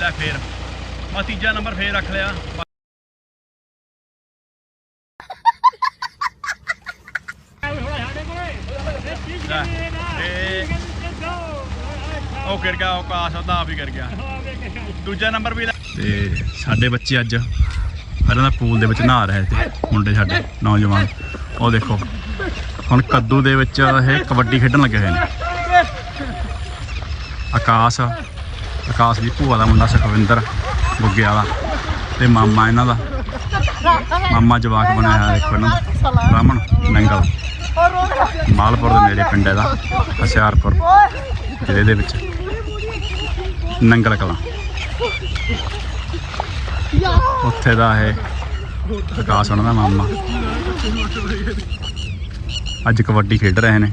ਲੈ ਫੇਰ। ਮੈਂ ਤੀਜਾ ਨੰਬਰ ਫੇਰ ਰੱਖ ਲਿਆ। ਉਹ ਗਿਰ ਗਿਆ ਉਹ ਕਾਸ ਉਹਦਾ ਆਪ ਹੀ ਗਿਰ ਗਿਆ। ਦੂਜਾ ਨੰਬਰ ਵੀ ਤੇ ਸਾਡੇ ਬੱਚੇ ਅੱਜ ਪਹਿਲਾਂ ਤਾਂ ਪੂਲ ਦੇ ਵਿੱਚ ਨਹਾ ਰਹੇ ਤੇ ਮੁੰਡੇ ਸਾਡੇ ਨੌਜਵਾਨ। ਉਹ ਦੇਖੋ ਹੁਣ ਕੱਦੂ ਦੇ ਵਿੱਚ ਇਹ ਕਬੱਡੀ ਖੇਡਣ ਲੱਗੇ ਹੋਏ ਨੇ। ਆਕਾਸ਼ ਪ੍ਰਕਾਸ਼ ਦੀ ਭੂਆ ਦਾ ਮੁੰਡਾ ਸੁਖਵਿੰਦਰ ਗੁੱਗੇ ਵਾਲਾ ਤੇ ਮਾਮਾ ਇਹਨਾਂ ਦਾ। ਮਾਮਾ ਜਵਾਕ ਬਣਿਆ ਹੋਇਆ ਦੇਖੋ ਇਹਨਾਂ ਬ੍ਰਾਹਮਣ ਨੰਗਲ, ਮਾਲਪੁਰ ਦੇ ਨੇੜੇ ਪਿੰਡ ਦਾ ਹਸਿਆਰਪੁਰ ਜ਼ਿਲ੍ਹੇ ਦੇ ਵਿੱਚ। ਨੰਗਲ ਕਲਾਂ। ਉੱਥੇ ਦਾ ਇਹ ਪ੍ਰਕਾਸ਼ ਉਹਨਾਂ ਦਾ ਮਾਮਾ। ਅੱਜ ਕਬੱਡੀ ਖੇਡ ਰਹੇ ਨੇ।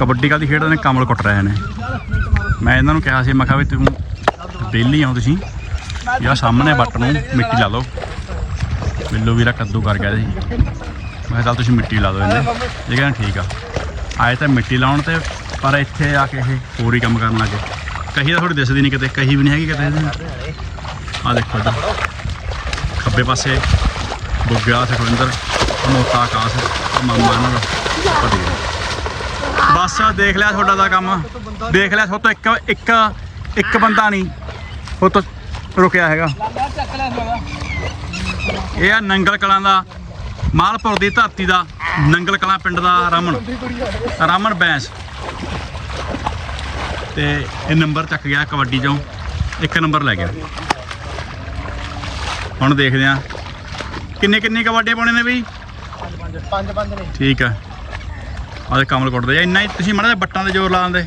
ਕਬੱਡੀ ਕਾਦੀ ਖੇਡਦੇ ਨੇ ਕਮਲ ਕੁੱਟ ਰਹੇ ਨੇ। ਮੈਂ ਇਹਨਾਂ ਨੂੰ ਕਿਹਾ ਸੀ, ਮੈਂ ਕਿਹਾ ਵੀ ਤੂੰ ਵਿਹਲੀ ਆਉਂ ਤੁਸੀਂ। ਯਾ ਸਾਹਮਣੇ ਬੱਟ ਨੂੰ ਮਿੱਟੀ ਲਾ ਲਓ। ਬਿੱਲੂ ਵੀਰਾ ਕੱਦੂ ਕਰ ਗਿਆ ਸੀ ਮੈਂ ਕਿਹਾ ਚੱਲ ਤੁਸੀਂ ਮਿੱਟੀ ਲਾ ਦਿਓ ਇਹਨੇ। ਇਹ ਕਹਿੰਦਾ ਠੀਕ ਆ। ਆਏ ਤਾਂ ਮਿੱਟੀ ਲਾਉਣ ਤੇ, ਪਰ ਇੱਥੇ ਆ ਕੇ ਇਹ ਹੋਰ ਹੀ ਕੰਮ ਕਰਨ ਲੱਗੇ। ਕਹੀ ਤਾਂ ਥੋੜੀ ਦਿਸਦੀ ਨਹੀਂ ਕਿਤੇ, ਕਹੀ ਵੀ ਨਹੀਂ ਹੈਗੀ ਕਿਤੇ ਇਹਦੇ। ਆ ਦੇਖੋ ਇੱਧਰ। ਖੱਬੇ ਪਾਸੇ ਬੁੱਗਾ ਸੁਖਵਿੰਦਰ ਮੋਤਾ ਆਕਾਸ਼, ਆਹ ਮਾਮਾ ਇਹਨਾਂ ਦਾ। ਵਧੀਆ। ਬਸ ਦੇਖ ਲਿਆ ਤੁਹਾਡਾ ਦਾ ਕੰਮ। ਦੇਖ ਲਿਆ ਤੁਹਾਡੇ ਤੋਂ ਇੱਕ ਇੱਕ ਇੱਕ ਬੰਦਾ ਨਹੀਂ ਉਹ ਤੋਂ ਰੁਕਿਆ ਹੈਗਾ। ਇਹ ਆ ਨੰਗਲ ਕਲਾਂ ਦਾ ਮਾਲਪੁਰ ਦੀ ਧਰਤੀ ਦਾ ਨੰਗਲ ਕਲਾਂ ਪਿੰਡ ਦਾ ਰਮਨ। ਰਮਨ ਬੈਂਸ। ਤੇ ਇਹ ਨੰਬਰ ਚੱਕ ਗਿਆ ਕਬੱਡੀ ਚੋਂ। ਇੱਕ ਨੰਬਰ ਲੈ ਗਿਆ। ਹੁਣ ਦੇਖਦੇ ਆ ਕਿੰਨੇ ਕਿੰਨੇ ਕਬੱਡੀਆਂ ਪਾਉਣੇ ਨੇ ਬਈ? ਪੰਜ ਪੰਜ ਨੇ। ਠੀਕ ਆ। ਆਹ ਕਮਲ ਕੁੱਟਦੇ ਆ। ਇੰਨਾ ਹੀ ਤੁਸੀਂ ਮਾੜਾ ਬੱਟਾਂ ਤੇ ਜ਼ੋਰ ਲਾ ਦਿੰਦੇ।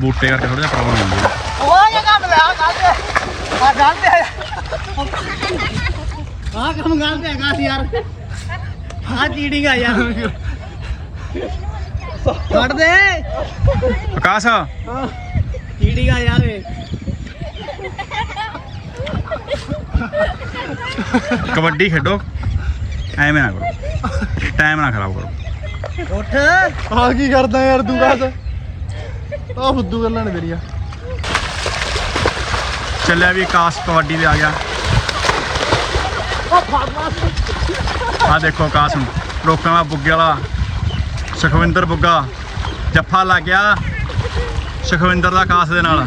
ਬੂਟੇ ਕਰਕੇ ਥੋੜਾ ਜਿਹਾ ਪ੍ਰੋਬਲਮ ਹੁੰਦੀ ਹੈ ਉਹ ਇਹ ਕੰਮ ਲਿਆ ਗੱਲ ਤੇ ਆ ਗੱਲ ਤੇ ਆ ਕੰਮ ਗੱਲ ਤੇ ਹੈਗਾ ਸੀ ਯਾਰ। ਆ ਚੀੜਿੰਗ ਆ ਯਾਰ। ਛੱਡ ਦੇ। ਆਕਾਸ਼। ਚੀੜਿੰਗ ਆ ਯਾਰ ਕਬੱਡੀ ਖੇਡੋ। ਐਵੇਂ ਨਾ ਕਰੋ। ਟਾਈਮ ਨਾ ਖਰਾਬ ਕਰੋ। ਉੱਠ। ਆ ਕੀ ਕਰਦਾ ਯਾਰ ਤੂੰ ਬਸ? ਆ ਫੁੱਦੂ ਗੱਲਾਂ ਨੇ ਤੇਰੀਆਂ। ਚੱਲਿਆ ਵੀ ਆਕਾਸ਼ ਕਬੱਡੀ ਤੇ ਆ ਗਿਆ। ਆ ਦੇਖੋ ਆਕਾਸ਼ ਨੂੰ ਲੋਕਾਂ ਦਾ ਬੁੱਗੇ ਵਾਲਾ ਸੁਖਵਿੰਦਰ ਬੁੱਗਾ। ਜੱਫਾ ਲੱਗ ਗਿਆ ਸੁਖਵਿੰਦਰ ਦਾ ਆਕਾਸ਼ ਦੇ ਨਾਲ।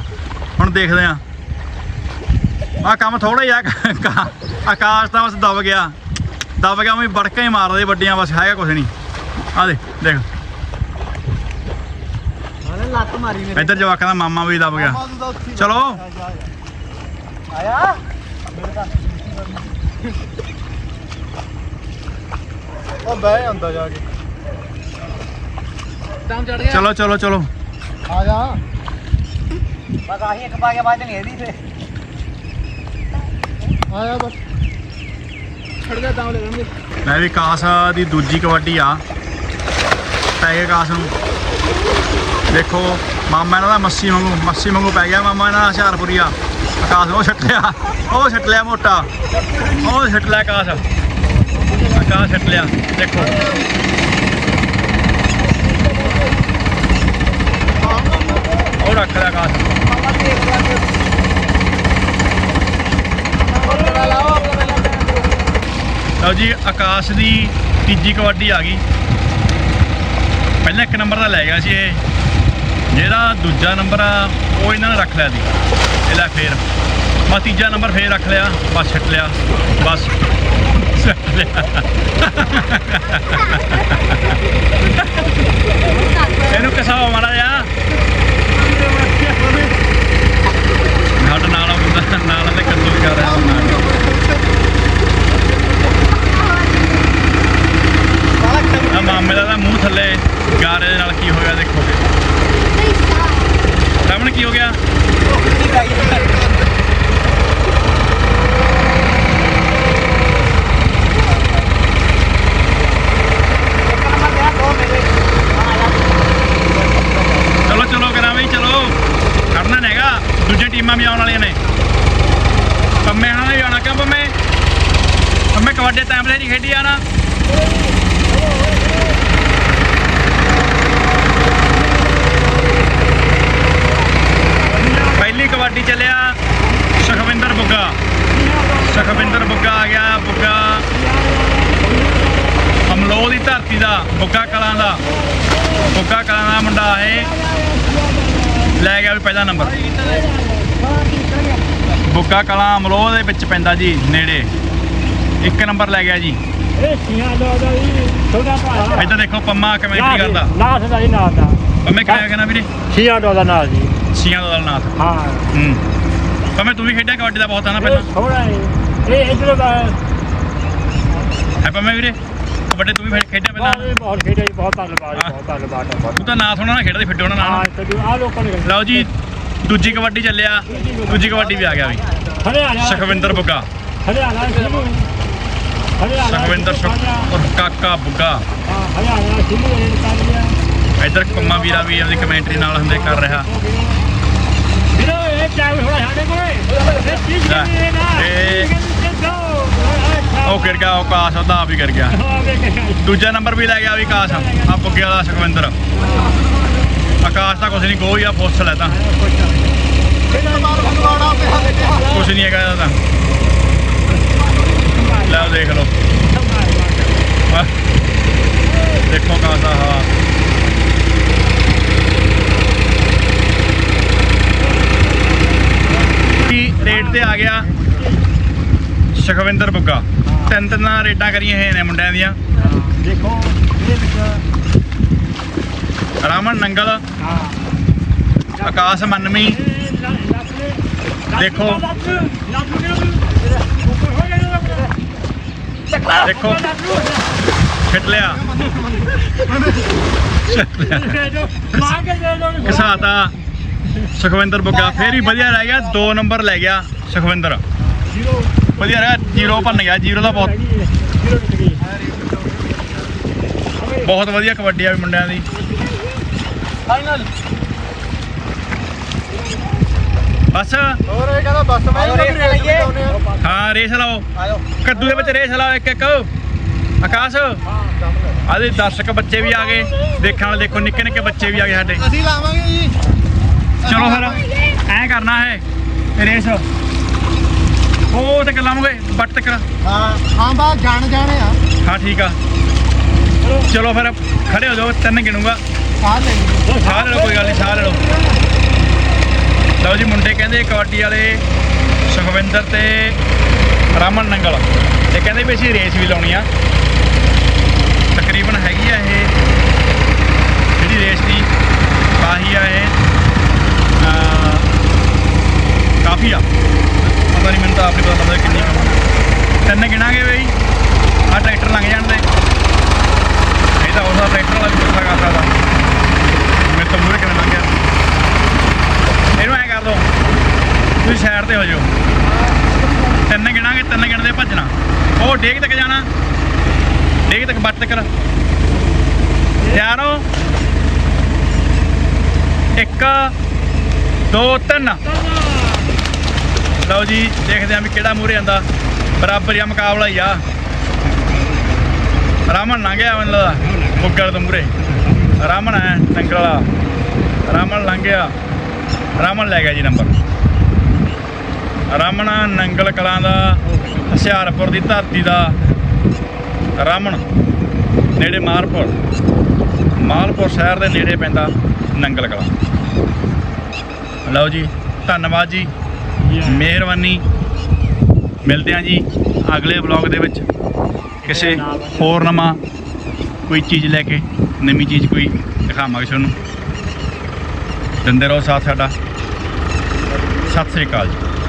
ਹੁਣ ਦੇਖਦੇ ਆ ਆ ਕੰਮ ਥੋੜਾ ਹੀ ਆ। ਆਕਾਸ਼ ਤਾਂ ਬਸ ਦਬ ਗਿਆ। ਦਬ ਗਿਆ ਮੈਂ ਬੜਕਾਂ ਹੀ ਮਾਰਦੇ ਵੱਡੀਆਂ ਬਸ ਹੈਗਾ ਕੁਛ ਨਹੀਂ। ਆ ਦੇ ਦੇਖ। ਲੱਤ ਮਾਰੀ ਮੇਰੇ। ਇੱਧਰ ਜਵਾਕਾਂ ਦਾ ਮਾਮਾ ਵੀ ਦਬ ਗਿਆ। ਚਲੋ। ਆਇਆ? ਉਹ ਬਹਿ ਜਾਂਦਾ ਜਾ ਕੇ। ਟਾਈਮ ਚੜ ਗਿਆ। ਚਲੋ ਚਲੋ ਚਲੋ। ਆ ਜਾ। ਬਸ ਆਹੀ ਇੱਕ ਪਾ ਕੇ ਬਾਅਦ ਨਹੀਂ ਇਹਦੀ ਤੇ। ਆ ਜਾ ਬਸ। ਛੱਡ ਜਾ ਤਾਂ ਲੈ ਲੈਣਗੇ ਮੈਂ ਵੀ ਕਾਸ ਦੀ ਦੂਜੀ ਕਬੱਡੀ ਆ। ਪੈ ਗਿਆ ਕਾਸ ਨੂੰ। ਦੇਖੋ ਮਾਮਾ ਇਹਨਾਂ ਦਾ ਮੱਸੀ ਵਾਂਗੂ ਮੱਸੀ ਵਾਂਗੂ ਪੈ ਗਿਆ ਮਾਮਾ ਇਹਨਾਂ ਦਾ ਹਸ਼ਿਆਰਪੁਰੀਆ ਆਕਾਸ਼ ਉਹ ਛੱਟ ਲਿਆ ਉਹ ਛੱਟ ਲਿਆ ਮੋਟਾ। ਉਹ ਛੱਟ ਲਿਆ ਆਕਾਸ਼ ਆਕਾਸ਼ ਛੱਟ ਲਿਆ ਦੇਖੋ। ਉਹ ਰੱਖ ਲਿਆ ਆਕਾਸ਼ ਲਓ ਜੀ ਆਕਾਸ਼ ਦੀ ਤੀਜੀ ਕਬੱਡੀ ਆ ਗਈ। ਪਹਿਲਾਂ ਇੱਕ ਨੰਬਰ ਦਾ ਲੈ ਗਿਆ ਸੀ ਇਹ। ਜਿਹੜਾ ਦੂਜਾ ਨੰਬਰ ਆ ਉਹ ਇਹਨਾਂ ਨੇ ਰੱਖ ਲਿਆ ਸੀ। ਇਹ ਲੈ ਫੇਰ। ਮੈਂ ਤੀਜਾ ਨੰਬਰ ਫੇਰ ਰੱਖ ਲਿਆ ਬਸ ਛੱਟ ਲਿਆ ਬਸ ਛੱਟ ਲਿਆ। ਇਹਨੂੰ ਕਿਸਾਓ ਮਾਰਾ ਜਾ ਸਾਡਾ ਨਾਲ ਆ ਮੁੰਡਾ ਨਾਲ ਤੇ ਕੱਦੂ ਕਰ ਰਿਹਾ ਆ ਮਾਮੇ ਦਾ ਤਾਂ ਮੂੰਹ ਥੱਲੇ ਗਾਰੇ ਦੇ ਨਾਲ ਕੀ ਹੋਇਆ ਦੇਖੋਗੇ ਰਮਣ ਕੀ ਹੋ ਗਿਆ ਚਲੋ ਚਲੋ ਕਰਾਂ ਬਈ ਚਲੋ ਖੜਨਾ ਨੀ ਹੈਗਾ ਦੂਜੇ ਟੀਮਾਂ ਵੀ ਆਉਣ ਵਾਲੀਆਂ ਨੇ ਪੰਮੇ ਹਣਾ ਨੇ ਵੀ ਆਉਣਾ ਕਿਉਂ ਪੰਮੇ ਪੰਮੇ ਕਬੱਡੀ ਟਾਈਮ ਤੇ ਨਹੀਂ ਖੇਡੀ ਆਣਾ ਬੁੱਗਾ ਕਲਾਂ ਦਾ ਮੁੰਡਾ ਇਹ। ਲੈ ਗਿਆ ਵੀ ਪਹਿਲਾ ਨੰਬਰ। ਬੁੱਗਾ ਕਲਾਂ ਅਮਲੋਹ ਦੇ ਵਿੱਚ ਪੈਂਦਾ ਜੀ ਨੇੜੇ। ਇੱਕ ਨੰਬਰ ਲੈ ਗਿਆ ਜੀ। ਇਹ ਸੀਆਂ ਦਾ ਦਾ ਜੀ ਛੋਟਾ ਭਰਾ ਇੱਧਰ ਦੇਖੋ ਪੰਮਾ ਕਮੈਂਟਰੀ ਕਰਦਾ। ਨਾਥ ਦਾ ਜੀ ਨਾਥ ਦਾ। ਪੰਮੇ ਕਿਹਾ ਕਹਿੰਦਾ ਵੀਰੇ? ਸੀਆਂ ਦਾ ਦਾ ਨਾਥ ਜੀ। ਸੀਆਂ ਦਾ ਨਾਥ ਹਾਂ। ਹੂੰ। ਪੰਮੇ ਤੂੰ ਵੀ ਖੇਡਿਆ ਕਬੱਡੀ ਦਾ ਬਹੁਤ ਆ ਨਾ ਪਹਿਲਾਂ? ਥੋੜਾ ਇਹ ਇਧਰ ਦਾ ਹੈ ਪੰਮੇ ਵੀਰੇ? ਕਬੱਡੀ ਤੂੰ ਵੀ ਫਿਰ ਖੇਡਿਆ ਪਹਿਲਾਂ? ਬਹੁਤ ਬਹੁਤ ਖੇਡਿਆ ਜੀ ਬਹੁਤ ਧੰਨਵਾਦ ਜੀ, ਬਹੁਤ ਧੰਨਵਾਦ ਹੈ, ਤੂੰ ਤਾਂ ਨਾਥ ਹੋਣਾ ਨਾ ਖੇਡਦੇ ਫਿੱਡੇ ਹੋਣਾ ਹਾਂ ਨਾਲ ਤੇ ਆ ਲੋਕਾਂ ਨੇ ਲਓ ਜੀ ਦੂਜੀ ਕਬੱਡੀ ਚੱਲਿਆ ਦੂਜੀ ਕਬੱਡੀ ਵੀ ਆ ਗਿਆ ਵੀ। ਹਰਿਆਣਾ। ਸੁਖਵਿੰਦਰ ਬੁੱਗਾ। ਹਰਿਆਣਾ ਸ਼ੁਰੂ ਹਰਿਆਣਾ ਸੁਖਵਿੰਦਰ ਸੁਖ ਔਰ ਕਾਕਾ ਬੁੱਗਾ। ਹਾਂ ਹਰਿਆਣਾ ਸ਼ੁਰੂ ਰੇਡ ਕਰ ਲਿਆ। ਇੱਧਰ ਪੰਮਾ ਵੀਰਾ ਵੀ ਆਪਦੀ ਕਮੈਂਟਰੀ ਨਾਲ ਹੁੰਦੇ ਕਰ ਰਿਹਾ। ਵੀਰੋ ਇਹ ਟਾਈਮ ਥੋੜਾ ਸਾਡੇ ਕੋਲੇ। ਇਹ ਚੀਜ਼ ਲੈ, ਨਹੀਂ ਹੈ ਨਾ ਇਹ- ਉਹ ਗਿਰ ਗਿਆ ਉਹ ਕਾਸ ਉਹਦਾ ਆਪ ਹੀ ਗਿਰ ਗਿਆ। ਦੂਜਾ ਨੰਬਰ ਵੀ ਲੈ ਗਿਆ ਵੀ ਕਾਸ। ਆ ਬੁੱਗੇ ਵਾਲਾ ਸੁਖਵਿੰਦਰ। ਆਕਾਸ਼ ਤਾਂ ਕੁਛ ਨਹੀਂ ਗੋਈ ਆ ਫੋਸਲ ਹੈ ਤਾਂ। ਕੁਛ ਨਹੀਂ ਹੈਗਾ ਇਹਦਾ ਤਾਂ। ਲੈ ਦੇਖ ਲਓ। ਦੇਖੋ ਕਾਸ ਹਾਂ ਕੀ ਰੇਟ ਤੇ ਆ ਗਿਆ? ਸੁਖਵਿੰਦਰ ਬੁੱਗਾ ਤਿੰਨ ਤਿੰਨ ਰੇਟਾਂ ਕਰੀਆਂ ਹੋਏ ਨੇ ਮੁੰਡਿਆਂ ਦੀਆਂ। ਦੇਖੋ ਇਹ ਵਿੱਚ ਰਾਮਨ ਨੰਗਲ ਹਾਂ। ਆਕਾਸ਼ ਮੰਨਵੀ। ਦੇਖੋ। ਦੇਖੋ। ਛੱਡ ਲਿਆ। ਘਸਾਤਾ। ਸੁਖਵਿੰਦਰ ਬੁੱਗਾ ਫੇਰ ਵੀ ਵਧੀਆ ਰਹਿ ਗਿਆ। 2 ਨੰਬਰ ਲੈ ਗਿਆ ਸੁਖਵਿੰਦਰ। ਵਧੀਆ ਰਿਹਾ ਜ਼ੀਰੋ ਭੰਨ ਗਿਆ ਜ਼ੀਰੋ ਦਾ ਬਹੁਤ ਬਹੁਤ ਵਧੀਆ ਕਬੱਡੀ ਆ ਵੀ ਮੁੰਡਿਆਂ ਦੀ। ਫਾਈਨਲ ਬਸ। ਹੋਰ ਇਹ ਕਹਿੰਦਾ ਬਸ ਮੈਂ ਰੇਸ ਲਾਈਏ। ਹਾਂ ਰੇਸ ਲਾਓ। ਕੱਦੂ ਦੇ ਵਿੱਚ ਰੇਸ ਲਾਓ ਇੱਕ ਇੱਕ। ਆਕਾਸ਼। ਆਦੇ ਦਰਸ਼ਕ ਬੱਚੇ ਵੀ ਆ ਗਏ। ਦੇਖਣ ਵਾਲੇ ਦੇਖੋ ਨਿੱਕੇ ਨਿੱਕੇ ਬੱਚੇ ਵੀ ਆ ਗਏ ਸਾਡੇ। ਅਸੀਂ ਲਾਵਾਂਗੇ ਜੀ। ਚਲੋ ਫਿਰ ਐਂ ਕਰਨਾ ਹੈ ਰੇਸ ਉਹ ਤੇ ਲਾਵਾਂਗੇ ਬੱਟ ਤੱਕ। ਹਾਂ ਹਾਂ ਬਾ ਜਾਣ ਜਾਣੇ ਆ। ਹਾਂ ਠੀਕ ਆ। ਚਲੋ ਫਿਰ ਖੜੇ ਹੋ ਜਾਓ ਤਿੰਨ ਗਿਣੂਗਾ। ਸਾਹ ਲੈ ਸਾਹ ਲੈ ਲਓ ਕੋਈ ਗੱਲ ਨਹੀਂ ਸਾਹ ਲੈ ਲਓ। ਲਓ ਜੀ ਮੁੰਡੇ ਕਹਿੰਦੇ ਕਬੱਡੀ ਵਾਲੇ ਸੁਖਵਿੰਦਰ ਤੇ ਰਾਮਨ ਨੰਗਲ। ਇਹ ਕਹਿੰਦੇ ਵੀ ਅਸੀਂ ਰੇਸ ਵੀ ਲਾਉਣੀ ਆ। ਤਕਰੀਬਨ ਹੈਗੀ ਆ ਇਹ ਜਿਹੜੀ ਰੇਸ ਦੀ ਪਾਹੀ ਆ ਇਹ। ਕਾਫੀ ਆ। ਪਤਾ ਨਹੀਂ ਮੈਨੂੰ ਤਾਂ ਆਪ ਨਹੀਂ ਪਤਾ ਲੱਗਦਾ ਕਿੰਨੀ ਕੁ। ਤਿੰਨ ਗਿਣਾਂਗੇ ਬਈ। ਆ ਟਰੈਕਟਰ ਲੰਘ ਜਾਣ ਦੇ। ਇਹ ਤਾਂ ਉਹਦਾ ਟਰੈਕਟਰ ਵਾਲਾ ਵੀ ਪੁੱਛਾ ਕਰ ਸਕਦਾ। ਮੇਰੇ ਤੋਂ ਮੂਹਰੇ ਕਿਵੇਂ ਲੰਘ ਇਹਨੂੰ ਐ ਕਰ ਦੋ। ਤੁਸੀਂ ਸਾਈਡ ਤੇ ਹੋ ਜਾਓ ਤਿੰਨ ਗਿਣਾਂਗੇ, ਤਿੰਨ ਗਿਣਦੇ ਭੱਜਣਾ। ਉਹ ਡੇਗ ਤੱਕ ਜਾਣਾ। ਡੇਗ ਤੱਕ ਬੱਟ ਤੱਕ। ਤਿਆਰ ਹੋ। ਇੱਕ, ਦੋ, ਤਿੰਨ। ਲਓ ਜੀ, ਦੇਖਦੇ ਆਂ ਵੀ ਕਿਹੜਾ ਮੂਹਰੇ ਆਂਦਾ ਬਰਾਬਰ ਹੀ ਮੁਕਾਬਲਾ ਹੀ ਆ। ਰਾਮਨ ਲੰਘਿਆ ਮੈਨੂੰ ਲੱਗਦਾ ਬੁੱਗਲ ਤੋਂ ਮੂਹਰੇ। ਰਾਮਨ ਹੈ ਨੰਗਲ ਵਾਲਾ। ਰਾਮਨ ਲੰਘਿਆ ਰਾਮਨ ਲੈ ਗਿਆ ਜੀ ਨੰਬਰ ਰਾਮਨ ਨੰਗਲ ਕਲਾਂ ਦਾ, ਹੁਸ਼ਿਆਰਪੁਰ ਦੀ ਧਰਤੀ ਦਾ। ਰਾਮਨ, ਨੇੜੇ ਮਾਲਪੁਰ। ਮਾਲਪੁਰ ਸ਼ਹਿਰ ਦੇ ਨੇੜੇ ਪੈਂਦਾ ਨੰਗਲ ਕਲਾਂ। ਲਓ ਜੀ, ਧੰਨਵਾਦ ਜੀ। ਮਿਹਰਬਾਨੀ। ਮਿਲਦੇ ਹਾਂ ਜੀ ਅਗਲੇ ਵਲੌਗ ਦੇ ਵਿੱਚ। ਕਿਸੇ ਹੋਰ ਨਵਾਂ ਕੋਈ ਚੀਜ਼ ਲੈ ਕੇ, ਨਵੀਂ ਚੀਜ਼ ਕੋਈ ਦਿਖਾਵਾਂਗੇ ਤੁਹਾਨੂੰ। ਦਿੰਦੇ ਰਹੋ ਸਾਥ ਸਾਡਾ। ਸਤਿ ਸ੍ਰੀ ਅਕਾਲ ਜੀ।